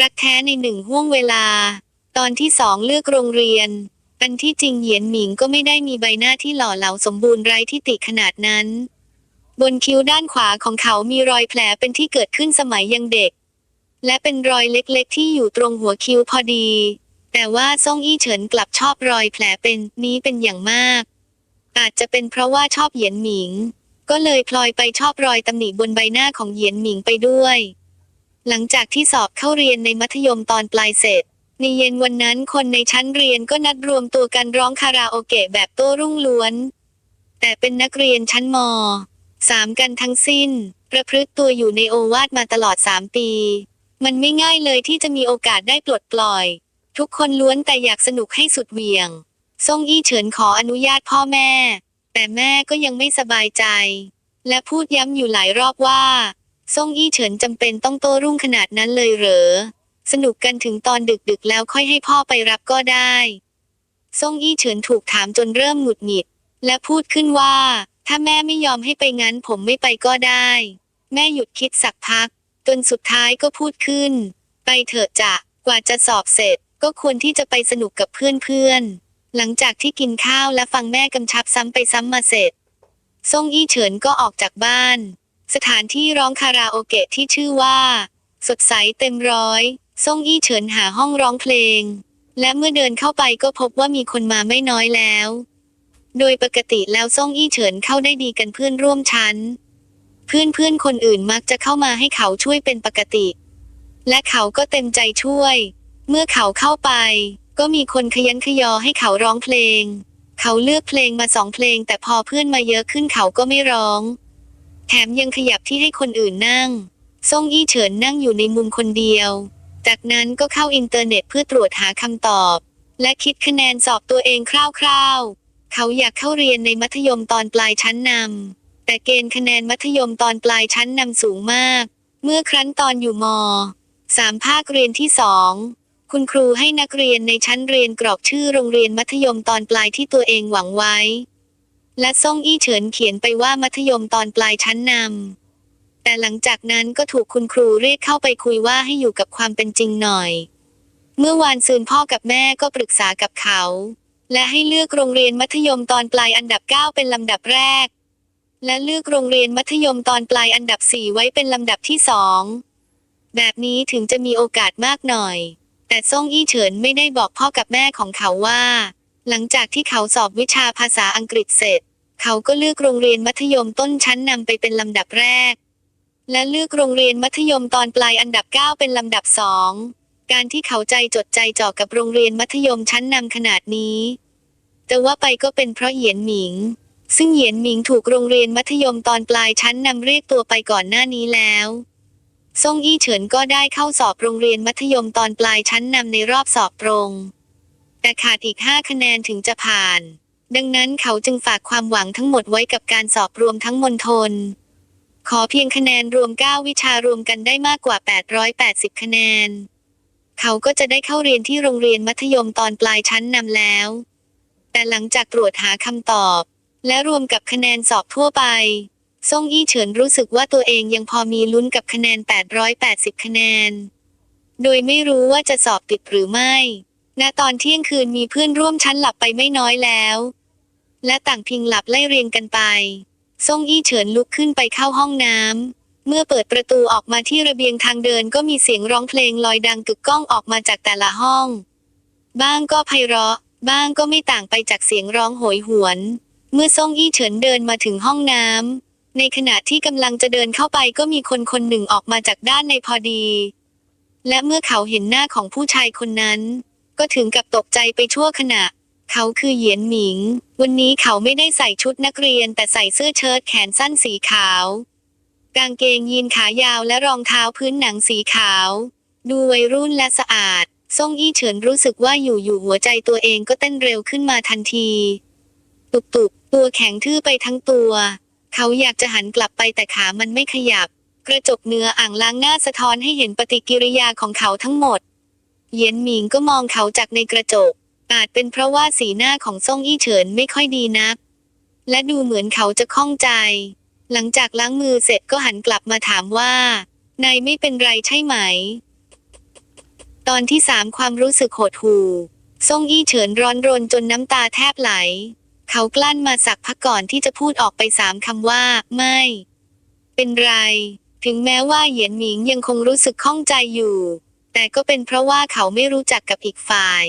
รักแท้ในหนึ่งห่วงเวลา ตอนที่สองเลือกโรงเรียนอันที่จริงเหยียนหมิงก็ไม่ได้มีใบหน้าที่หล่อเหลาสมบูรณ์ไร้ที่ติขนาดนั้น บนคิ้วด้านขวาของเขามีรอยแผลเป็นที่เกิดขึ้นสมัยยังเด็ก และเป็นรอยเล็กๆ ที่อยู่ตรงหัวคิ้วพอดี แต่ว่าซ่งอี้เฉินกลับชอบรอยแผลเป็นนี้เป็นอย่างมาก อาจจะเป็นเพราะว่าชอบเหยียนหมิง ก็เลยพลอยไปชอบรอยตำหนิบนใบหน้าของเหยียนหมิงไปด้วย หลังจากที่สอบเข้าเรียนในมัธยมตอนปลายเสร็จ ในเย็นวันนั้นคนในชั้นเรียนก็นัดรวมตัวกันร้องคาราโอเกะแบบโต้รุ่งล้วน แต่เป็นนักเรียนชั้นมสามกันทั้งสิ้น ประพฤติตัวอยู่ในโอวาทมาตลอดสามปี มันไม่ง่ายเลยที่จะมีโอกาสได้ปลดปล่อย ทุกคนล้วนแต่อยากสนุกให้สุดเหวี่ยงซ่งอี้เฉินขออนุญาตพ่อแม่ แต่แม่ก็ยังไม่สบายใจ และพูดย้ำอยู่หลายรอบว่า ซ่งอี้เฉินจำเป็นต้องโต้รุ่งขนาดนั้นเลยเหรอ สนุกกันถึงตอนดึกๆแล้วค่อยให้พ่อไปรับก็ได้ซ่งอี้เฉินถูกถามจนเริ่มหงุดหงิด และพูดขึ้นว่า ถ้าแม่ไม่ยอมให้ไปงั้นผมไม่ไปก็ได้ แม่หยุดคิดสักพัก จนสุดท้ายก็พูดขึ้น ไปเถอะจะกว่าจะสอบเสร็จ ก็ควรที่จะไปสนุกกับเพื่อนๆหลังจากที่กินข้าวและฟังแม่กำชับซ้ำไปซ้ำมาเสร็จซ่งอี้เฉินก็ออกจากบ้าน สถานที่ร้องคาราโอเกะที่ชื่อว่า สดใสเต็มร้อยซ่งอี้เฉินหาห้องร้องเพลง และเมื่อเดินเข้าไปก็พบว่ามีคนมาไม่น้อยแล้ว โดยปกติแล้วซ่งอี้เฉินเข้าได้ดีกันเพื่อนร่วมชั้น เพื่อนเพื่อนๆคนอื่นมักจะเข้ามาให้เขาช่วยเป็นปกติ และเขาก็เต็มใจช่วย เมื่อเขาเข้าไป ก็มีคนขยันขยอให้เขาร้องเพลง เขาเลือกเพลงมาสองเพลง แต่พอเพื่อนมาเยอะขึ้นเขาก็ไม่ร้อง แถมยังขยับที่ให้คนอื่นนั่ง ซ่งอี้เฉินนั่งอยู่ในมุมคนเดียว จากนั้นก็เข้าอินเทอร์เน็ตเพื่อตรวจหาคำตอบ และคิดคะแนนสอบตัวเองคร่าวๆ เขาอยากเข้าเรียนในมัธยมตอนปลายชั้นนำ แต่เกณฑ์คะแนนมัธยมตอนปลายชั้นนำสูงมาก เมื่อครั้นตอนอยู่มสามภาคเรียนที่สองคุณครูให้นักเรียนในชั้นเรียนกรอกชื่อโรงเรียนมัธยมตอนปลายที่ตัวเองหวังไว้ และซ่งอี้เฉินเขียนไปว่ามัธยมตอนปลายชั้นนำ แต่หลังจากนั้นก็ถูกคุณครูเรียกเข้าไปคุยว่าให้อยู่กับความเป็นจริงหน่อย เมื่อวานซืนพ่อกับแม่ก็ปรึกษากับเขา และให้เลือกโรงเรียนมัธยมตอนปลายอันดับ 9 เป็นลำดับแรก และเลือกโรงเรียนมัธยมตอนปลายอันดับ 4 ไว้เป็นลำดับที่สองแบบนี้ถึงจะมีโอกาสมากหน่อย แต่ซ่งอี้เฉินไม่ได้บอกพ่อกับแม่ของเขาว่า หลังจากที่เขาสอบวิชาภาษาอังกฤษเสร็จ เขาก็เลือกโรงเรียนมัธยมต้นชั้นนำไปเป็นลำดับแรก และเลือกโรงเรียนมัธยมตอนปลายอันดับ 9 เป็นลำดับสองการที่เขาใจจดใจจ่อกับโรงเรียนมัธยมชั้นนำขนาดนี้ แต่ว่าไปก็เป็นเพราะเหยียนหมิง ซึ่งเหยียนหมิงถูกโรงเรียนมัธยมตอนปลายชั้นนำเรียกตัวไปก่อนหน้านี้แล้วซ่งอี้เฉินก็ได้เข้าสอบโรงเรียนมัธยมตอนปลายชั้นนำในรอบสอบตรง แต่ขาดอีก 5 คะแนนถึงจะผ่าน ดังนั้นเขาจึงฝากความหวังทั้งหมดไว้กับการสอบรวมทั้งมณฑล ขอเพียงคะแนนรวม 9 วิชารวมกันได้มากกว่า 880 คะแนน เขาก็จะได้เข้าเรียนที่โรงเรียนมัธยมตอนปลายชั้นนำแล้ว แต่หลังจากตรวจหาคำตอบ และรวมกับคะแนนสอบทั่วไปซ่งอี้เฉินรู้สึกว่าตัวเองยังพอมีลุ้นกับคะแนน 880 คะแนน โดยไม่รู้ว่าจะสอบติดหรือไม่ ณ ตอนเที่ยงคืนมีเพื่อนร่วมชั้นหลับไปไม่น้อยแล้ว และต่างพิงหลับไล่เรียงกันไปซ่งอี้เฉินลุกขึ้นไปเข้าห้องน้ำ เมื่อเปิดประตูออกมาที่ระเบียงทางเดินก็มีเสียงร้องเพลงลอยดังกึกก้องออกมาจากแต่ละห้อง บ้างก็ไพเราะ บ้างก็ไม่ต่างไปจากเสียงร้องโหยหวน เมื่อซ่งอี้เฉินเดินมาถึงห้องน้ำ ในขณะที่กำลังจะเดินเข้าไปก็มีคนคนหนึ่งออกมาจากด้านในพอดี และเมื่อเขาเห็นหน้าของผู้ชายคนนั้น ก็ถึงกับตกใจไปชั่วขณะ เขาคือเหยียนหมิง วันนี้เขาไม่ได้ใส่ชุดนักเรียนแต่ใส่เสื้อเชิ้ตแขนสั้นสีขาว กางเกงยีนขายาวและรองเท้าพื้นหนังสีขาว ดูวัยรุ่นและสะอาดซ่งอี้เฉินรู้สึกว่าอยู่อยู่หัวใจตัวเองก็เต้นเร็วขึ้นมาทันที ตุบตุบตัวแข็งทื่อไปทั้งตัว เขาอยากจะหันกลับไปแต่ขามันไม่ขยับ กระจกเนื้ออ่างล้างหน้าสะท้อนให้เห็นปฏิกิริยาของเขาทั้งหมด เยียนหมิงก็มองเขาจากในกระจก อาจเป็นเพราะว่าสีหน้าของซ่งอี้เฉินไม่ค่อยดีนัก และดูเหมือนเขาจะข้องใจ หลังจากล้างมือเสร็จก็หันกลับมาถามว่า นายไม่เป็นไรใช่ไหม ตอนที่สามความรู้สึกโหดหู่ซ่งอี้เฉินร้อนรนจนน้ำตาแทบไหล เขากลั้นมาสักพักก่อนที่จะพูดออกไปสามคำว่า ไม่ เป็นไร ถึงแม้ว่าเหยียนหมิงยังคงรู้สึกข้องใจอยู่ แต่ก็เป็นเพราะว่าเขาไม่รู้จักกับอีกฝ่าย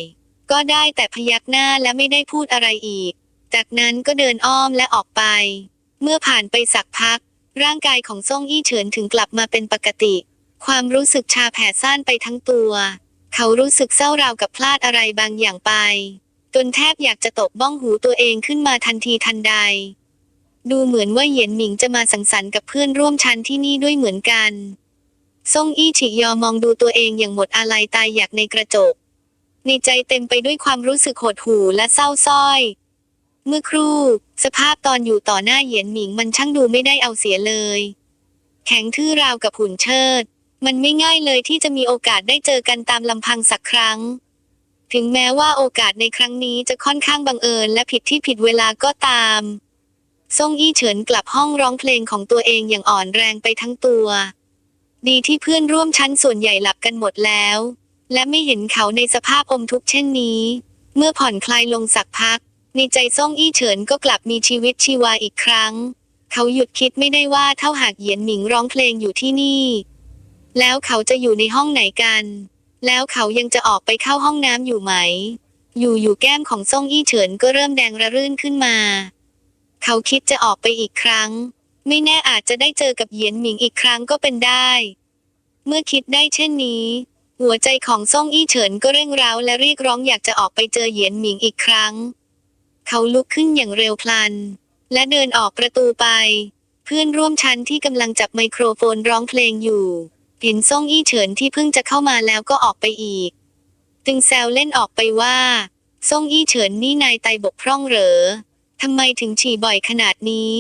ก็ได้แต่พยักหน้าและไม่ได้พูดอะไรอีก จากนั้นก็เดินอ้อมและออกไป เมื่อผ่านไปสักพัก ร่างกายของซ่งอี้เฉินถึงกลับมาเป็นปกติ ความรู้สึกชาแผ่ซ่านไปทั้งตัว เขารู้สึกเศร้าราวกับพลาดอะไรบางอย่างไป จนแทบอยากจะตบบ้องหูตัวเองขึ้นมาทันทีทันใด ดูเหมือนว่าเหยียนหมิงจะมาสังสรรค์กับเพื่อนร่วมชั้นที่นี่ด้วยเหมือนกัน ซ่งอี้ฉิยอมองดูตัวเองอย่างหมดอาลัยตายอยากในกระจก ในใจเต็มไปด้วยความรู้สึกหดหู่และเศร้าส้อย เมื่อครู่ สภาพตอนอยู่ต่อหน้าเหยียนหมิงมันช่างดูไม่ได้เอาเสียเลย แข็งทื่อราวกับหุ่นเชิด มันไม่ง่ายเลยที่จะมีโอกาสได้เจอกันตามลำพังสักครั้ง ถึงแม้ว่าโอกาสในครั้งนี้จะค่อนข้างบังเอิญและผิดที่ผิดเวลาก็ตามซ่งอี้เฉินกลับห้องร้องเพลงของตัวเองอย่างอ่อนแรงไปทั้งตัว ดีที่เพื่อนร่วมชั้นส่วนใหญ่หลับกันหมดแล้ว และไม่เห็นเขาในสภาพอมทุกข์เช่นนี้ เมื่อผ่อนคลายลงสักพัก ในใจซ่งอี้เฉินก็กลับมีชีวิตชีวาอีกครั้ง เขาหยุดคิดไม่ได้ว่าเท่าหากเหยียนหมิงร้องเพลงอยู่ที่นี่ แล้วเขาจะอยู่ในห้องไหนกัน แล้วเขายังจะออกไปเข้าห้องน้ำอยู่ไหม อยู่อยู่แก้มของซ่งอี้เฉินก็เริ่มแดงระรื่นขึ้นมา เขาคิดจะออกไปอีกครั้ง ไม่แน่อาจจะได้เจอกับเหยียนหมิงอีกครั้งก็เป็นได้ เมื่อคิดได้เช่นนี้ หัวใจของซ่งอี้เฉินก็เร่งร้าวและเรียกร้องอยากจะออกไปเจอเหยียนหมิงอีกครั้ง เขาลุกขึ้นอย่างเร็วพลัน และเดินออกประตูไป เพื่อนร่วมชั้นที่กำลังจับไมโครโฟนร้องเพลงอยู่ เห็นซ่งอี้เฉินที่เพิ่งจะเข้ามาแล้วก็ออกไปอีก จึงแซวเล่นออกไปว่าซ่งอี้เฉินนี่นายไตบกพร่องเหรอทำไมถึงฉี่บ่อยขนาดนี้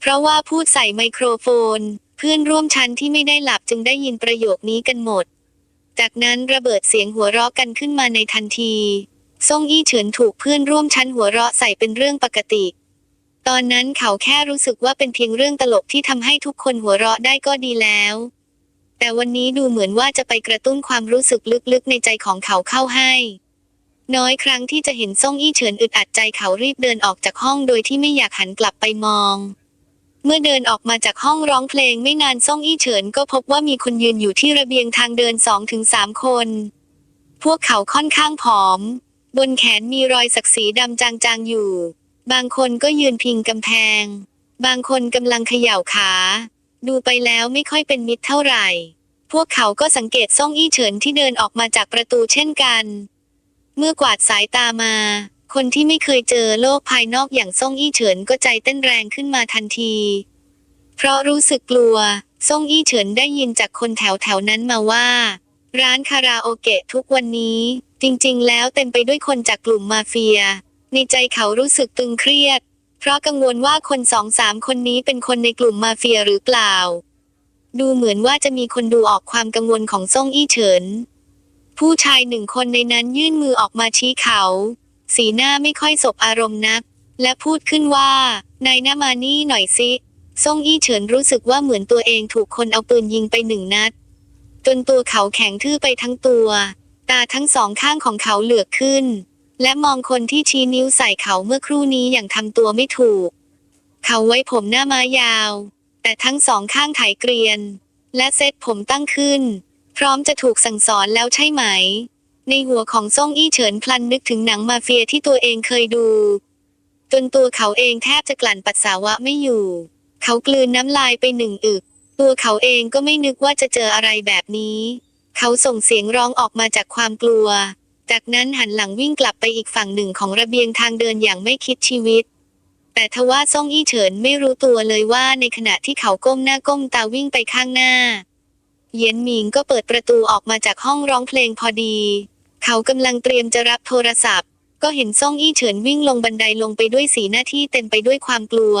เพราะว่าพูดใส่ไมโครโฟน เพื่อนร่วมชั้นที่ไม่ได้หลับจึงได้ยินประโยคนี้กันหมด จากนั้นระเบิดเสียงหัวเราะกันขึ้นมาในทันทีซ่งอี้เฉินถูกเพื่อนร่วมชั้นหัวเราะใส่เป็นเรื่องปกติ ตอนนั้นเขาแค่รู้สึกว่าเป็นเพียงเรื่องตลกที่ทำให้ทุกคนหัวเราะได้ก็ดีแล้ว แต่วันนี้ดูเหมือนว่าจะไปกระตุ้นความรู้สึกลึกๆในใจของเขาเข้าให้ น้อยครั้งที่จะเห็นซ่งอี้เฉินอึดอัดใจเขารีบเดินออกจากห้องโดยที่ไม่อยากหันกลับไปมอง เมื่อเดินออกมาจากห้องร้องเพลงไม่นานซ่งอี้เฉินก็พบว่ามีคนยืนอยู่ที่ระเบียงทางเดินสองถึงสามคน พวกเขาค่อนข้างผอม บนแขนมีรอยสักสีดำจางๆอยู่ บางคนก็ยืนพิงกำแพง บางคนกำลังเขย่าขา ดูไปแล้วไม่ค่อยเป็นมิตรเท่าไหร่ พวกเขาก็สังเกตซ่งอี้เฉินที่เดินออกมาจากประตูเช่นกัน เมื่อกวาดสายตามา คนที่ไม่เคยเจอโลกภายนอกอย่างซ่งอี้เฉินก็ใจเต้นแรงขึ้นมาทันที เพราะรู้สึกกลัวซ่งอี้เฉินได้ยินจากคนแถวแถวนั้นมาว่า ร้านคาราโอเกะทุกวันนี้ จริงๆ แล้วเต็มไปด้วยคนจากกลุ่มมาเฟีย ในใจเขารู้สึกตึงเครียด เพราะกังวลว่าคนสองสามคนนี้เป็นคนในกลุ่มมาเฟียหรือเปล่า ดูเหมือนว่าจะมีคนดูออกความกังวลของซ่งอี้เฉิน ผู้ชายหนึ่งคนในนั้นยื่นมือออกมาชี้เขา สีหน้าไม่ค่อยสบอารมณ์นัก และพูดขึ้นว่า นายหน้ามานี่หน่อยสิซ่งอี้เฉินรู้สึกว่าเหมือนตัวเองถูกคนเอาปืนยิงไปหนึ่งนัด จนตัวเขาแข็งทื่อไปทั้งตัว ตาทั้งสองข้างของเขาเหลือกขึ้น และมองคนที่ชี้นิ้วใส่เขาเมื่อครู่นี้อย่างทำตัวไม่ถูก เขาไว้ผมหน้าม้ายาว แต่ทั้งสองข้างไถเกรียน และเซตผมตั้งขึ้น พร้อมจะถูกสั่งสอนแล้วใช่ไหม ในหัวของซ่งอี้เฉินพลันนึกถึงหนังมาเฟียที่ตัวเองเคยดู จนตัวเขาเองแทบจะกลั่นปัสสาวะไม่อยู่ เขากลืนน้ำลายไปหนึ่งอึก ตัวเขาเองก็ไม่นึกว่าจะเจออะไรแบบนี้ เขาส่งเสียงร้องออกมาจากความกลัว จากนั้นหันหลังวิ่งกลับไปอีกฝั่งหนึ่งของระเบียงทางเดินอย่างไม่คิดชีวิต แต่ทว่าซ่งอี้เฉินไม่รู้ตัวเลยว่าในขณะที่เขาก้มหน้าก้มตาวิ่งไปข้างหน้า เยียนหมิงก็เปิดประตูออกมาจากห้องร้องเพลงพอดี เขากำลังเตรียมจะรับโทรศัพท์ ก็เห็นซ่งอี้เฉินวิ่งลงบันไดลงไปด้วยสีหน้าที่เต็มไปด้วยความกลัว